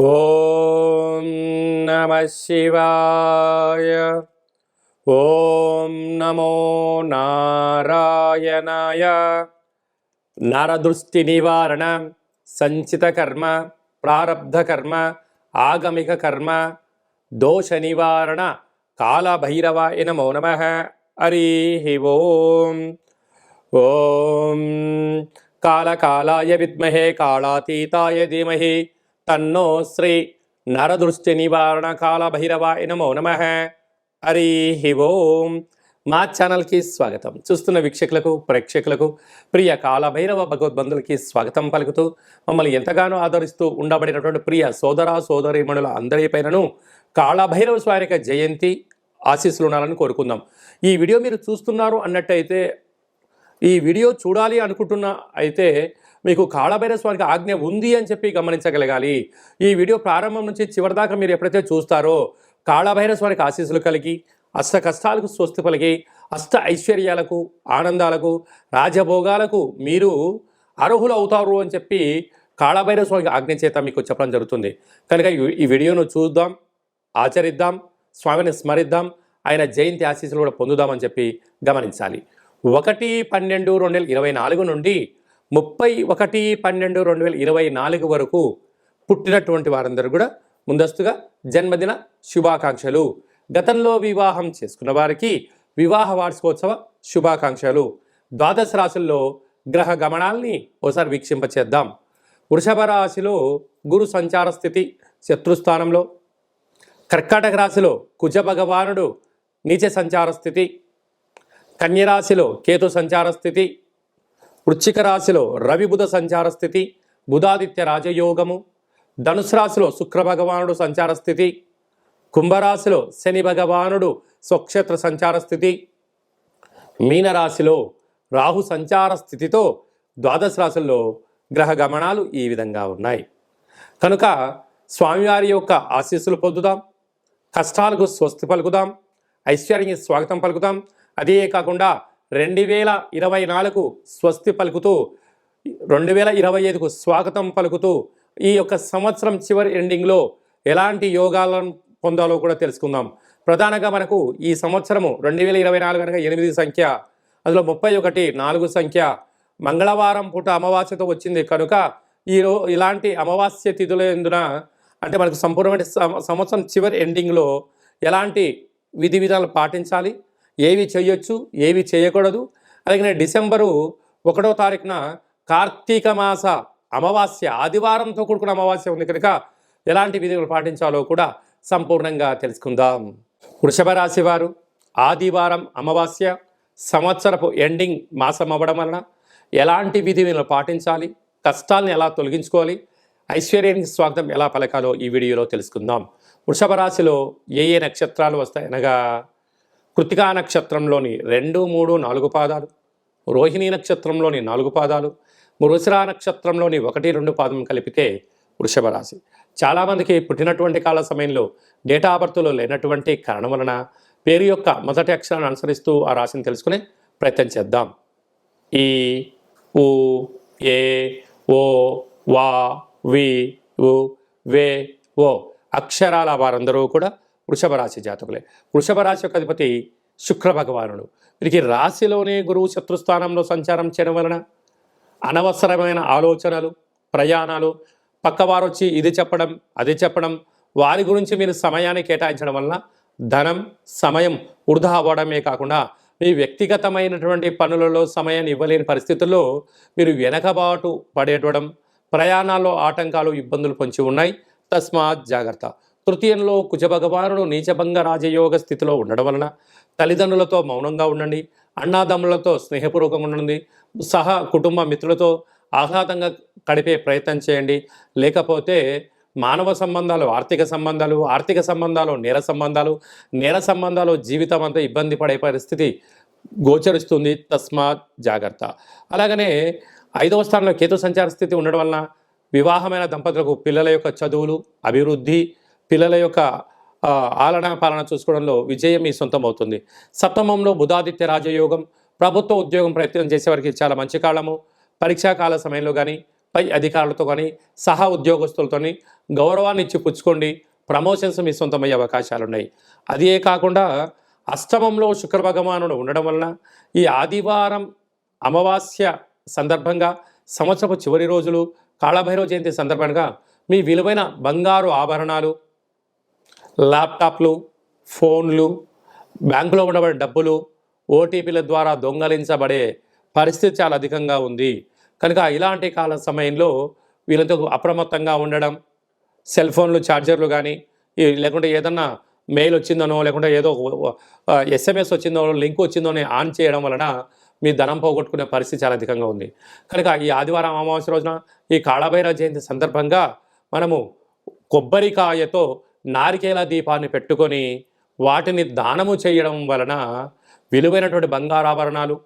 ఓం నమ శివాయ. ఓం నమో నారాయణాయ. నరదృష్టి నివారణ సంచిత కర్మ ప్రారబ్ధ కర్మ ఆగమిక కర్మ దోష నివారణ కాళభైరవాయ నమో నమ. హరి ఓం. ఓం. కాళకాళాయ విద్మహే కాళాతీతాయ ధీమహి. తన్నో శ్రీ నరదృష్టి నివారణ కాళభైరవాయ నమో నమ హరి ఓం మా ఛానల్కి స్వాగతం. చూస్తున్న వీక్షకులకు ప్రేక్షకులకు ప్రియ కాలభైరవ భగవద్బంధులకి స్వాగతం పలుకుతూ మమ్మల్ని ఎంతగానో ఆదరిస్తూ ఉండబడినటువంటి ప్రియ సోదర సోదరీమణుల అందరిపైనను కాళభైరవ స్వారిక జయంతి ఆశీస్సులు ఉండాలని కోరుకుందాం. ఈ వీడియో మీరు చూస్తున్నారు అన్నట్టయితే ఈ వీడియో చూడాలి అనుకుంటున్న అయితే మీకు కాళభైరవ స్వామికి ఆజ్ఞ ఉంది అని చెప్పి గమనించగలగాలి. ఈ వీడియో ప్రారంభం నుంచి చివరిదాకా మీరు ఎప్పుడైతే చూస్తారో కాళభైరవ స్వామికి ఆశీస్సులు కలిగి అష్ట కష్టాలకు స్వస్తి పలికి అష్ట ఐశ్వర్యాలకు ఆనందాలకు రాజభోగాలకు మీరు అర్హులు అవుతారు అని చెప్పి కాళభైరవ స్వామికి ఆజ్ఞ చేత మీకు చెప్పడం జరుగుతుంది. కనుక ఈ- ఈ వీడియోను చూద్దాం ఆచరిద్దాం స్వామిని స్మరిద్దాం ఆయన జయంతి ఆశీస్సులు కూడా పొందుదామని చెప్పి గమనించాలి. ఒకటి పన్నెండు రెండు వేల ఇరవై నాలుగు నుండి ముప్పై ఒకటి పన్నెండు రెండు వేల ఇరవై నాలుగు వరకు పుట్టినటువంటి వారందరూ కూడా ముందస్తుగా జన్మదిన శుభాకాంక్షలు. గతంలో వివాహం చేసుకున్న వారికి వివాహ వార్షికోత్సవ శుభాకాంక్షలు. ద్వాదశ రాశుల్లో గ్రహ గమనాల్ని ఓసారి వీక్షింపచేద్దాం. వృషభ రాశిలో గురు సంచార స్థితి శత్రుస్థానంలో. కర్కాటక రాశిలో కుజ భగవానుడు నీచ సంచార స్థితి. కన్యరాశిలో కేతు సంచార స్థితి. వృశ్చిక రాశిలో రవి బుధ సంచార స్థితి బుధాదిత్య రాజయోగము ధనుసు రాశిలో శుక్రభగవానుడు సంచార స్థితి కుంభరాశిలో శని భగవానుడు స్వక్షేత్ర సంచార స్థితి మీనరాశిలో రాహు సంచార స్థితితో ద్వాదశ రాశుల్లో గ్రహ గమనాలు ఈ విధంగా ఉన్నాయి. కనుక స్వామివారి యొక్క ఆశీస్సులు పొందుదాం కష్టాలకు స్వస్తి పలుకుదాం ఐశ్వర్యానికి స్వాగతం పలుకుదాం. అదే కాకుండా రెండు వేల ఇరవై నాలుగు స్వస్తి పలుకుతూ రెండు వేల ఇరవై ఐదుకు స్వాగతం పలుకుతూ ఈ యొక్క సంవత్సరం చివరి ఎండింగ్లో ఎలాంటి యోగాలను పొందాలో కూడా తెలుసుకుందాం. ప్రధానంగా మనకు ఈ సంవత్సరము రెండు వేల ఇరవై నాలుగు అనగా ఎనిమిది సంఖ్య అందులో ముప్పై ఒకటి నాలుగు సంఖ్య. మంగళవారం పూట అమావాస్యతో వచ్చింది కనుక ఈ ఇలాంటి అమావాస్య తిథుల ఎందున అంటే మనకు సంపూర్ణమైన సంవత్సరం చివరి ఎండింగ్లో ఎలాంటి విధి విధాలు పాటించాలి? ఏవి చేయొచ్చు ఏవి చేయకూడదు అలాగే డిసెంబరు ఒకటో తారీఖున కార్తీక మాస అమావాస్య ఆదివారంతో కూడుకున్న అమావాస్య ఉంది కనుక ఎలాంటి విధులు పాటించాలో కూడా సంపూర్ణంగా తెలుసుకుందాం. వృషభ రాశి వారు ఆదివారం అమావాస్య సంవత్సరపు ఎండింగ్ మాసం అవ్వడం వలన ఎలాంటి విధులను పాటించాలి కష్టాలను ఎలా తొలగించుకోవాలి ఐశ్వర్యానికి స్వాగతం ఎలా పలకాలో ఈ వీడియోలో తెలుసుకుందాం. వృషభ రాశిలో ఏ ఏ నక్షత్రాలు వస్తాయి అనగా కృతికా నక్షత్రంలోని రెండు మూడు నాలుగు పాదాలు రోహిణీ నక్షత్రంలోని నాలుగు పాదాలు మృగశిరా నక్షత్రంలోని ఒకటి రెండు పాదం కలిపితే వృషభ రాశి. చాలామందికి పుట్టినటువంటి కాల సమయంలో డేటా బర్త్లో లేనటువంటి కారణం వలన పేరు యొక్క మొదటి అక్షరాన్ని అనుసరిస్తూ ఆ రాశిని తెలుసుకునే ప్రయత్నం చేద్దాం. ఈ ఉ ఏ ఓ వా వి ఉ వే ఓ అక్షరాల వారందరూ కూడా వృషభ రాశి జాతకులే. వృషభ రాశి యొక్క అధిపతి శుక్ర భగవానుడు వీరికి రాశిలోనే గురువు శత్రుస్థానంలో సంచారం చేయడం వలన అనవసరమైన ఆలోచనలు ప్రయాణాలు పక్కవారు వచ్చి ఇది చెప్పడం అది చెప్పడం వారి గురించి మీరు సమయాన్ని కేటాయించడం వలన ధనం సమయం వృధా అవ్వడమే కాకుండా మీ వ్యక్తిగతమైనటువంటి పనులలో సమయాన్ని ఇవ్వలేని పరిస్థితుల్లో మీరు వెనకబాటు పడేటడం ప్రయాణాల్లో ఆటంకాలు ఇబ్బందులు పొంచి ఉన్నాయి. తస్మాత్ జాగ్రత్త. తృతీయంలో కుజభగవానుడు నీచభంగ రాజయోగ స్థితిలో ఉండడం వలన తల్లిదండ్రులతో మౌనంగా ఉండండి అన్నాదమ్ములతో స్నేహపూర్వకంగా ఉండండి సహా కుటుంబ మిత్రులతో ఆహ్లాదంగా గడిపే ప్రయత్నం చేయండి. లేకపోతే మానవ సంబంధాలు ఆర్థిక సంబంధాలు ఆర్థిక సంబంధాలు నేర సంబంధాలు నేర సంబంధాలు జీవితం అంతా ఇబ్బంది పడే పరిస్థితి గోచరిస్తుంది. తస్మాత్ జాగ్రత్త. అలాగనే ఐదవ స్థానంలో కేతు సంచార స్థితి ఉండడం వలన వివాహమైన దంపతులకు పిల్లల యొక్క చదువులు అభివృద్ధి పిల్లల యొక్క ఆలన పాలన చూసుకోవడంలో విజయం మీ సొంతం అవుతుంది. సప్తమంలో బుధాదిత్య రాజయోగం ప్రభుత్వ ఉద్యోగం ప్రయత్నం చేసేవారికి చాలా మంచి కాలము. పరీక్షా కాల సమయంలో కానీ పై అధికారులతో కానీ సహా ఉద్యోగస్తులతోని గౌరవాన్ని ఇచ్చి పుచ్చుకోండి ప్రమోషన్స్ మీ సొంతమయ్యే అవకాశాలు ఉన్నాయి అదే కాకుండా అష్టమంలో శుక్ర భగవానుడు ఉండడం వలన ఈ ఆదివారం అమావాస్య సందర్భంగా సంవత్సరపు చివరి రోజులు కాళభైరవ జయంతి సందర్భంగా మీ విలువైన బంగారు ఆభరణాలు ల్యాప్టాప్లు ఫోన్లు బ్యాంకులో ఉండబడే డబ్బులు ఓటీపీల ద్వారా దొంగలించబడే పరిస్థితి చాలా అధికంగా ఉంది. కనుక ఇలాంటి కాల సమయంలో వీళ్ళతో అప్రమత్తంగా ఉండడం సెల్ ఫోన్లు ఛార్జర్లు కానీ ఈ- లేకుంటే ఏదన్నా మెయిల్ వచ్చిందనో లేకుంటే ఏదో ఎస్ఎంఎస్ వచ్చిందో లింక్ వచ్చిందో అని ఆన్ చేయడం వలన మీ ధనం పోగొట్టుకునే పరిస్థితి చాలా అధికంగా ఉంది. కనుక ఈ ఆదివారం అమావాస్య రోజున ఈ కాళభైరవ జయంతి సందర్భంగా మనము కొబ్బరికాయతో నారికేల దీపాన్ని పెట్టుకొని వాటిని దానము చేయడం వలన విలువైనటువంటి బంగారాభరణాలు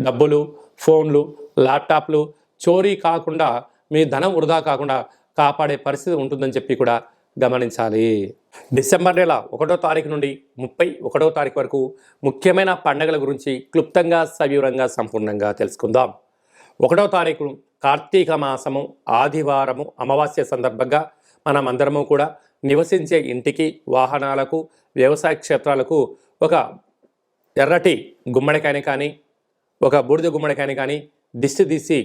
డబ్బులు ఫోన్లు ల్యాప్టాప్లు చోరీ కాకుండా మీ ధనం వృధా కాకుండా కాపాడే పరిస్థితి ఉంటుందని చెప్పి కూడా గమనించాలి. డిసెంబర్ నెల ఒకటో తారీఖు నుండి ముప్పై ఒకటో తారీఖు వరకు ముఖ్యమైన పండుగల గురించి క్లుప్తంగా సవివరంగా సంపూర్ణంగా తెలుసుకుందాం. ఒకటో తారీఖు కార్తీక మాసము ఆదివారము అమావాస్య సందర్భంగా మనం అందరము కూడా నివసించే ఇంటికి వాహనాలకు వ్యవసాయ క్షేత్రాలకు ఒక ఎర్రటి గుమ్మడికాయని కానీ ఒక బూడిద గుమ్మడికాయని కానీ దిష్టి తీసి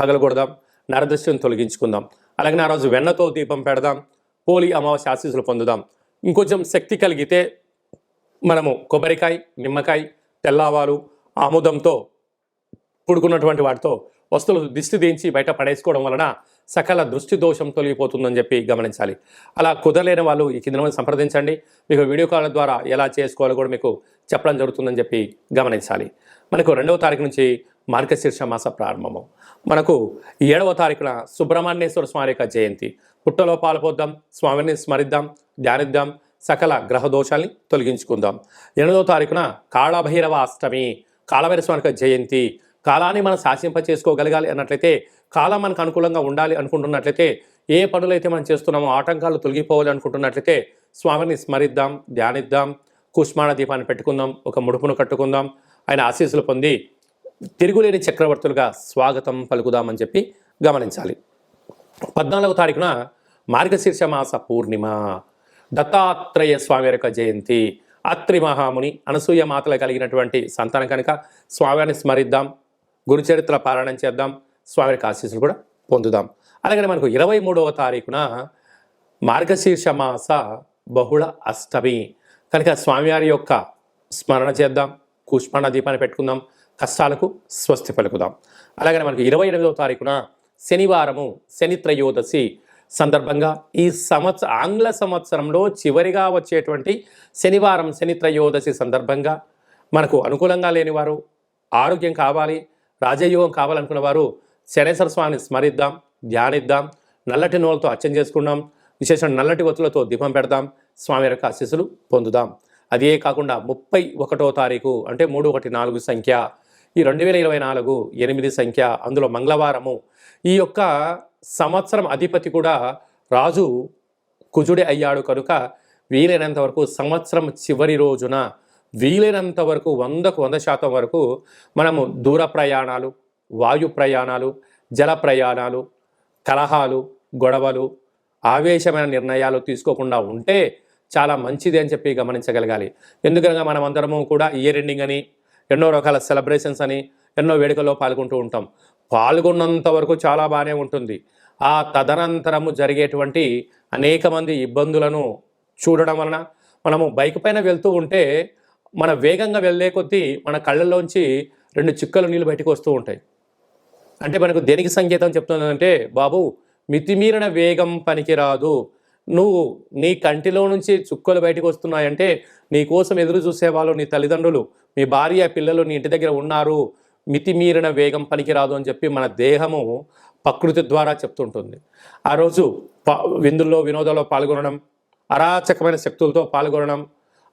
పగలగొడదాం నరదృష్టిని తొలగించుకుందాం. అలాగే ఆ రోజు వెన్నతో దీపం పెడదాం పోలి అమావాస్య ఆశీస్సులు పొందుదాం. ఇంకొంచెం శక్తి కలిగితే మనము కొబ్బరికాయ నిమ్మకాయ తెల్లవాలు ఆముదంతో పుడుకున్నటువంటి వాటితో వస్తువులు దిష్టి దించి బయట పడేసుకోవడం వలన సకల దృష్టి దోషం తొలగిపోతుందని చెప్పి గమనించాలి. అలా కుదరలేని వాళ్ళు ఈ కింద మంది సంప్రదించండి. మీకు వీడియో కాల్ ద్వారా ఎలా చేసుకోవాలో కూడా మీకు చెప్పడం జరుగుతుందని చెప్పి గమనించాలి. మనకు రెండవ తారీఖు నుంచి మార్గశీర్ష మాస ప్రారంభము. మనకు ఏడవ తారీఖున సుబ్రహ్మణ్యేశ్వర స్వామి యొక్క జయంతి. పుట్టలో పాల్పొద్దాం స్వామిని స్మరిద్దాం ధ్యానిద్దాం సకల గ్రహ దోషాల్ని తొలగించుకుందాం. ఎనిమిదవ తారీఖున కాళభైరవ అష్టమి కాళభైరవ స్వామి యొక్క జయంతి. కాలాన్ని మనం శాసింప చేసుకోగలగాలి అన్నట్లయితే కాలం మనకు అనుకూలంగా ఉండాలి అనుకుంటున్నట్లయితే ఏ పనులైతే మనం చేస్తున్నామో ఆటంకాలు తొలగిపోవాలి అనుకుంటున్నట్లయితే స్వామిని స్మరిద్దాం ధ్యానిద్దాం కుష్మాణ దీపాన్ని పెట్టుకుందాం ఒక ముడుపును కట్టుకుందాం ఆయన ఆశీస్సులు పొంది తిరుగులేని చక్రవర్తులుగా స్వాగతం పలుకుదామని చెప్పి గమనించాలి. పద్నాలుగవ తారీఖున మార్గశీర్ష మాస పూర్ణిమ. దత్తాత్రేయ స్వామి యొక్క జయంతి. అత్రి మహాముని అనసూయ మాతలు కలిగినటువంటి సంతానం కనుక స్వామిని స్మరిద్దాం గురుచరిత్ర పారాయణం చేద్దాం. స్వామి యొక్క ఆశీస్సులు కూడా పొందుదాం. అలాగే మనకు ఇరవై మూడవ తారీఖున మార్గశీర్ష మాస బహుళ అష్టమి. కనుక స్వామివారి యొక్క స్మరణ చేద్దాం. కుష్మాణ దీపాన్ని పెట్టుకుందాం. కష్టాలకు స్వస్తి పలుకుదాం. అలాగే మనకు ఇరవై ఎనిమిదవ తారీఖున శనివారము శని త్రయోదశి సందర్భంగా ఈ సంవత్సర ఆంగ్ల సంవత్సరంలో చివరిగా వచ్చేటువంటి శనివారం శని త్రయోదశి సందర్భంగా మనకు అనుకూలంగా లేని వారు ఆరోగ్యం కావాలి రాజయోగం కావాలనుకున్న వారు శనేశ్వర స్వామిని స్మరిద్దాం ధ్యానిద్దాం నల్లటి నూలతో అర్చన చేసుకుందాం విశేషం నల్లటి ఒత్తులతో దీపం పెడదాం స్వామి యొక్క ఆశీస్సులు పొందుదాం. అదే కాకుండా ముప్పై ఒకటో తారీఖు అంటే మూడు ఒకటి నాలుగు సంఖ్య ఈ రెండు వేల ఇరవై నాలుగు ఎనిమిది సంఖ్య అందులో మంగళవారము. ఈ యొక్క సంవత్సరం అధిపతి కూడా రాజు కుజుడి అయ్యాడు కనుక వీలైనంత వరకు సంవత్సరం చివరి రోజున వీలైనంత వరకు వందకు వంద శాతం వరకు మనము దూర ప్రయాణాలు వాయు ప్రయాణాలు జల ప్రయాణాలు కలహాలు గొడవలు ఆవేశమైన నిర్ణయాలు తీసుకోకుండా ఉంటే చాలా మంచిది అని చెప్పి గమనించగలగాలి. ఎందుకనగా మనం అందరము కూడా ఇయర్ ఎండింగ్ అని ఎన్నో రకాల సెలబ్రేషన్స్ అని ఎన్నో వేడుకల్లో పాల్గొంటూ ఉంటాం. పాల్గొన్నంత వరకు చాలా బాగానే ఉంటుంది. ఆ తదనంతరము జరిగేటువంటి అనేక మంది ఇబ్బందులను చూడడం వలన మనము బైక్ పైన వెళ్తూ ఉంటే మన వేగంగా వెళ్ళే కొద్దీ మన కళ్ళల్లోంచి రెండు చుక్కలు నీళ్ళు బయటకు వస్తూ ఉంటాయి. అంటే మనకు దేనికి సంకేతం చెప్తుందంటే బాబు మితిమీరిన వేగం పనికిరాదు. నువ్వు నీ కంటిలో నుంచి చుక్కలు బయటకు వస్తున్నాయంటే నీ కోసం ఎదురు చూసేవాళ్ళు నీ తల్లిదండ్రులు మీ భార్య పిల్లలు నీ ఇంటి దగ్గర ఉన్నారు. మితిమీరిన వేగం పనికిరాదు అని చెప్పి మన దేహము ప్రకృతి ద్వారా చెప్తుంటుంది. ఆ రోజు విందుల్లో వినోదాల్లో పాల్గొనడం అరాచకమైన శక్తులతో పాల్గొనడం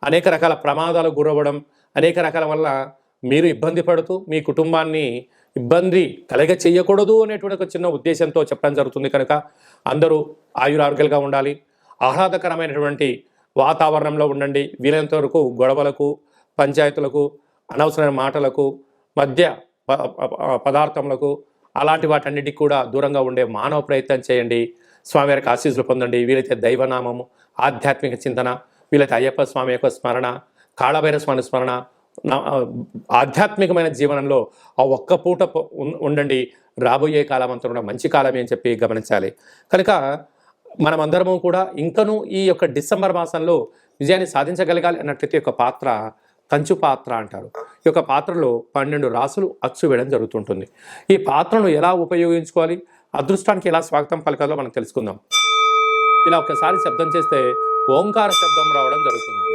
అనేక రకాల ప్రమాదాలు గురవ్వడం అనేక రకాల వల్ల మీరు ఇబ్బంది పడుతూ మీ కుటుంబాన్ని ఇబ్బంది కలగ చేయకూడదు అనేటువంటి ఒక చిన్న ఉద్దేశంతో చెప్పడం జరుగుతుంది కనుక అందరూ ఆయురారోగ్యాలుగా ఉండాలి. ఆహ్లాదకరమైనటువంటి వాతావరణంలో ఉండండి. వీలైనంత వరకు గొడవలకు పంచాయతీలకు అనవసరమైన మాటలకు మధ్య ప- పదార్థములకు అలాంటి వాటన్నిటికి కూడా దూరంగా ఉండే మానవ ప్రయత్నం చేయండి. స్వామివారికి ఆశీస్సులు పొందండి. వీలైతే దైవనామము ఆధ్యాత్మిక చింతన వీలైతే అయ్యప్ప స్వామి యొక్క స్మరణ కాళభైర స్వామి స్మరణ ఆధ్యాత్మికమైన జీవనంలో ఆ ఒక్క పూట ఉండండి. రాబోయే కాలం అంతా కూడా మంచి కాలమే అని చెప్పి గమనించాలి. కనుక మనమందరము కూడా ఇంకనూ ఈ యొక్క డిసెంబర్ మాసంలో విజయాన్ని సాధించగలగాలి అన్నట్లయితే ఒక యొక్క పాత్ర కంచు పాత్ర అంటారు. ఈ యొక్క పాత్రలో పన్నెండు రాసులు అచ్చు వేయడం జరుగుతుంటుంది. ఈ పాత్రను ఎలా ఉపయోగించుకోవాలి? అదృష్టానికి ఎలా స్వాగతం పలకాలో మనం తెలుసుకుందాం. ఇలా ఒకసారి శబ్దం చేస్తే ఓంకార శబ్దం రావడం జరుగుతుంది.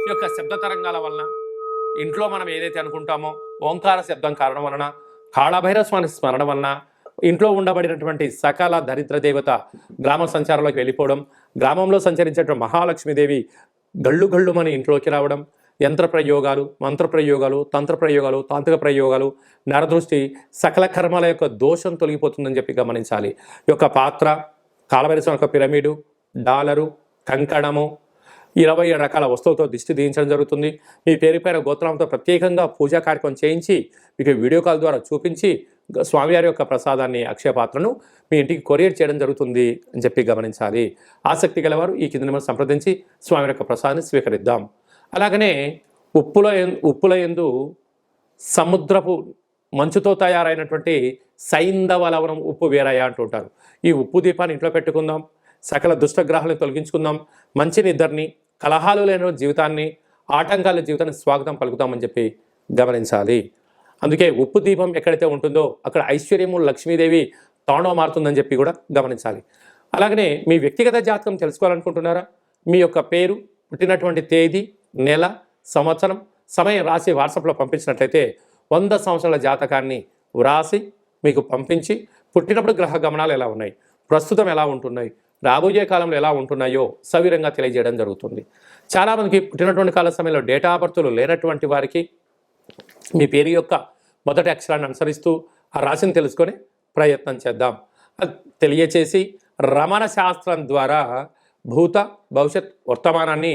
ఈ యొక్క శబ్ద తరంగాల వలన ఇంట్లో మనం ఏదైతే అనుకుంటామో ఓంకార శబ్దం కారణం వలన కాళభైరస్వామి స్మరణ వలన ఇంట్లో ఉండబడినటువంటి సకల దరిద్ర దేవత గ్రామ సంచారంలోకి వెళ్ళిపోవడం గ్రామంలో సంచరించేటువంటి మహాలక్ష్మీదేవి గళ్ళు గళ్ళు మన ఇంట్లోకి రావడం యంత్ర ప్రయోగాలు మంత్ర ప్రయోగాలు తంత్ర ప్రయోగాలు తాంత్రిక ప్రయోగాలు నరదృష్టి సకల కర్మల యొక్క దోషం తొలగిపోతుందని చెప్పి గమనించాలి. ఈ యొక్క పాత్ర కాలవరిసం యొక్క పిరమిడు డాలరు కంకణము ఇరవై ఏడు రకాల వస్తువులతో దిష్టి దించడం జరుగుతుంది. మీ పేరు పైన గోత్రంతో ప్రత్యేకంగా పూజా కార్యక్రమం చేయించి మీకు వీడియో కాల్ ద్వారా చూపించి స్వామివారి యొక్క ప్రసాదాన్ని అక్షయ పాత్రను మీ ఇంటికి కొరియర్ చేయడం జరుగుతుంది అని చెప్పి గమనించాలి. ఆసక్తి గలవారు ఈ కింద సంప్రదించి స్వామి యొక్క ప్రసాదాన్ని స్వీకరిద్దాం. అలాగనే ఉప్పుల ఉప్పుల ఎందు సముద్రపు మంచుతో తయారైనటువంటి సైంధవ లవణం ఉప్పు వేరయ్య అంటుంటారు ఈ ఉప్పు దీపాన్ని ఇంట్లో పెట్టుకుందాం సకల దుష్టగ్రహాలను తొలగించుకుందాం మంచి నిద్రని కలహాలు లేని జీవితాన్ని ఆటంకాల జీవితాన్ని స్వాగతం పలుకుతామని చెప్పి గమనించాలి. అందుకే ఉప్పు దీపం ఎక్కడైతే ఉంటుందో అక్కడ ఐశ్వర్యము లక్ష్మీదేవి తాండవ మారుతుందని చెప్పి కూడా గమనించాలి. అలాగనే మీ వ్యక్తిగత జాతకం తెలుసుకోవాలనుకుంటున్నారా? మీ యొక్క పేరు పుట్టినటువంటి తేదీ నెల సంవత్సరం సమయం రాసి వాట్సాప్లో పంపించినట్లయితే వంద సంవత్సరాల జాతకాన్ని వ్రాసి మీకు పంపించి పుట్టినప్పుడు గ్రహ గమనాలు ఎలా ఉన్నాయి ప్రస్తుతం ఎలా ఉంటున్నాయి రాబోయే కాలంలో ఎలా ఉంటున్నాయో సవిరంగా తెలియజేయడం జరుగుతుంది. చాలామందికి పుట్టినటువంటి కాల సమయంలో డేటా బర్తులు లేనటువంటి వారికి మీ పేరు యొక్క మొదటి అక్షరాన్ని అనుసరిస్తూ ఆ రాశిని తెలుసుకొని ప్రయత్నం చేద్దాం. అది తెలియచేసి రమణ శాస్త్రం ద్వారా భూత భవిష్యత్ వర్తమానాన్ని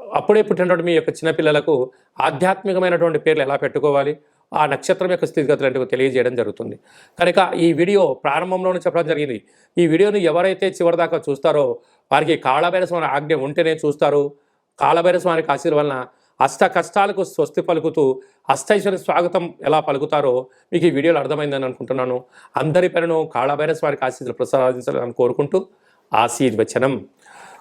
అప్పుడే పుట్టినటువంటి మీ యొక్క చిన్నపిల్లలకు ఆధ్యాత్మికమైనటువంటి పేర్లు ఎలా పెట్టుకోవాలి? ఆ నక్షత్రం యొక్క స్థితిగతులు తెలియజేయడం జరుగుతుంది. కనుక ఈ వీడియో ప్రారంభంలోనే చెప్పడం జరిగింది. ఈ వీడియోని ఎవరైతే చివరిదాకా చూస్తారో వారికి కాళభైరస్వామి ఆజ్ఞ ఉంటేనే చూస్తారు. కాళభైర ఆశీర్వలన వలన అష్ట కష్టాలకు స్వస్తి పలుకుతూ అష్టైశ్వర్య స్వాగతం ఎలా పలుకుతారో మీకు ఈ వీడియోలో అర్థమైందని అనుకుంటున్నాను. అందరి పేరును కాళభైర స్వామికి ఆశీస్సులు ప్రసాదించాలని కోరుకుంటూ ఆశీర్వచనం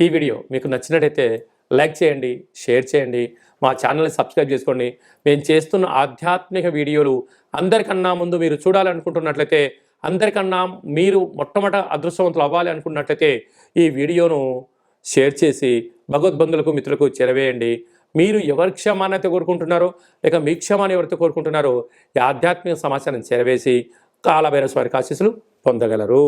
ఈ వీడియో మీకు నచ్చినట్టయితే లైక్ చేయండి షేర్ చేయండి మా ఛానల్ని సబ్స్క్రైబ్ చేసుకోండి. మేము చేస్తున్న ఆధ్యాత్మిక వీడియోలు అందరికన్నా ముందు మీరు చూడాలనుకుంటున్నట్లయితే అందరికన్నా మీరు మొట్టమొదట అదృష్టవంతులు అవ్వాలి అనుకున్నట్లయితే ఈ వీడియోను షేర్ చేసి భగవద్బంధులకు మిత్రులకు చేరవేయండి. మీరు ఎవరి క్షమాన్ని కోరుకుంటున్నారో లేక మీ క్షమాన్ని ఎవరితో కోరుకుంటున్నారో ఈ ఆధ్యాత్మిక సమాచారం చేరవేసి కాలభైరవ వారికి ఆశీస్సులు పొందగలరు.